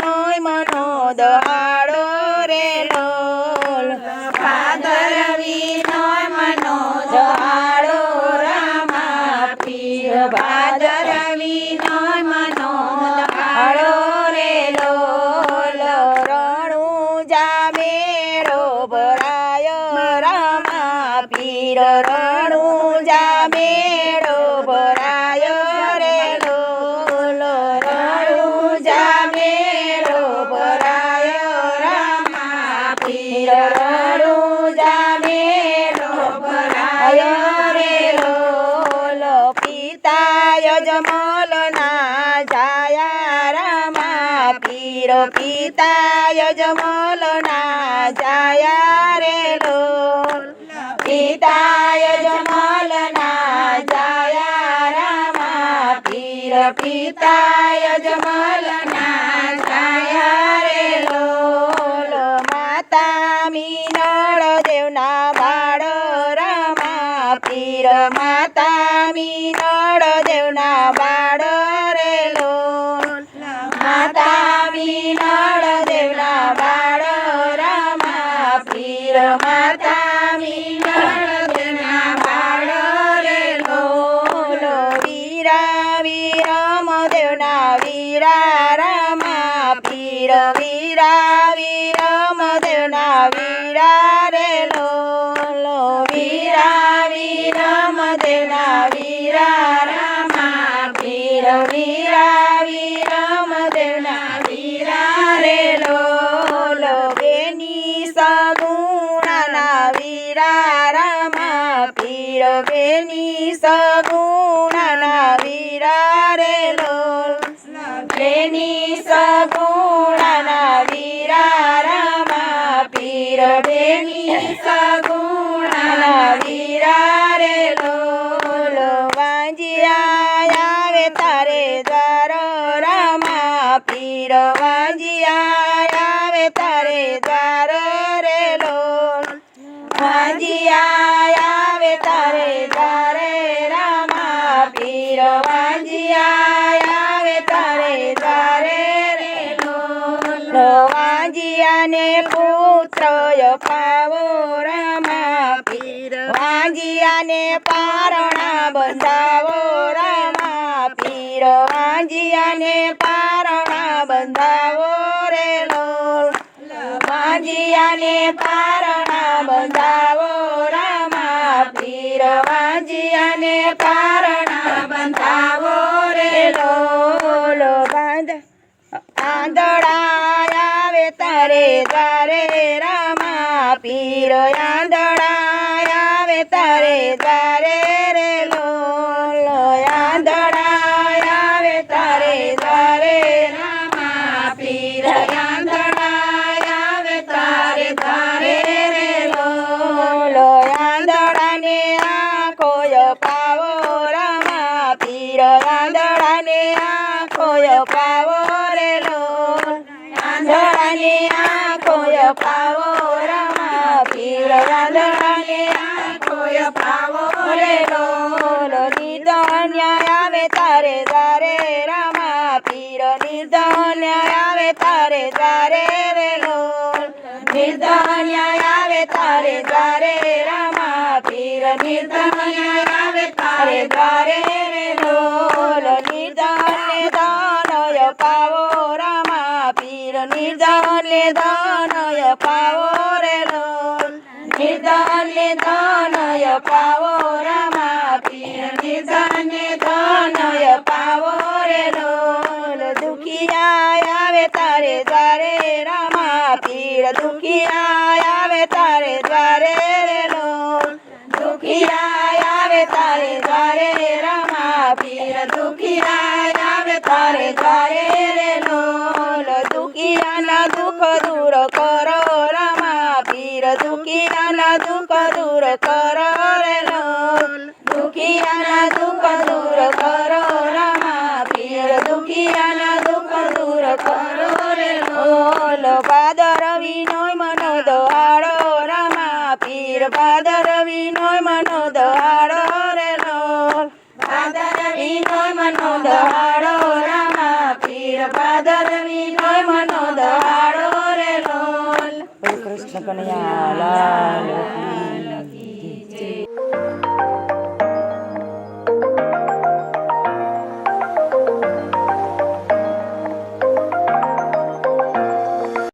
નોય મનો દહાડો રે લોલ ફાધર વિનોય મનો દહાડો રામા પીર. ફાધર વિનોય મનો દહાડો રે લોલ રણુ જામે રો ભરાય રામા પીર. રણુ જામે રો પિતા યજમલ ના જાયા રામા પીર પિતા યજમલ ના જાયા રે લોલ પિતા યજમલ ના જાયા રામા પીર પિતા યજમલ ના જાયા રે લોલ માતા મીનળ દેવના બાળ રામા પીર માતા મીનળ વીરા વીરમ દેવના વીરા રે લોલો બેની સગુણાના વીરા રામા પીર બેની સગુણાના વીરા રે લોલ બેની સગુણાના વીરા રામા પીર બેની રામા પીર વાંજિયા આવે તારે દ્વાર રે લોલ વાજિયા આવે તારે દ્વારે રામા. પીર વાંજિયા આવે તારે દ્વારે રે લોલ વાંજિયાને પુત્ર પાવો રામા. પીર વાંજિયાને પારણા બંધાવો રામા. પીર વાંજિયાને પારણા બંધાવો રામા. પીર વાંજિયાને પારણા બંધાવો રે લોલો બાંધ. આંધળા આવે તારે તારે રામા. પીર આંધળા આવે તારે દ્વારે રે લોલો આંધળા આવે તારે દ્વારે રામા. પીર આંધળાને આંખોય પાવો રે લોલ આંધળાને આંખોય પાવો રામા. પીર આંધળાને આંખોય પાવો રે લોલ નિર્ધન્ય આવે તારે દ્વારે રામા. પીર નિર્ધન્ય આવે તારે દ્વારે રે લોલ નિર્ધન્ય આવે તારે દ્વારે રામા. પીર નિર્ધન્ય પાવો રામા પીર નિર્ધન્ય દાનય પાવો રે લોલ લે દાનય પાવો રામા પીર નિર્ધન્ય દાનય પાવો રે લોલ દુખિયા આવે તારે તારે રામા પીર દુખિયા દુખિયાના દુઃખ દૂર કરો રે લોલ દુખિયાના દુઃખ દૂર કરો રામા પીર દુખિયાના દુઃખ દૂર કરો રે લોલ ભાદર વિનોય મનો દહાડો રમા પીર પાદર વિનોય મનો દહાડો રે લોલ પાદર વિનોય મનો દહાડો રમા પીર પાદર વિનોય મનો દહાડો રે લોલ કૃષ્ણ કનૈયા લાલ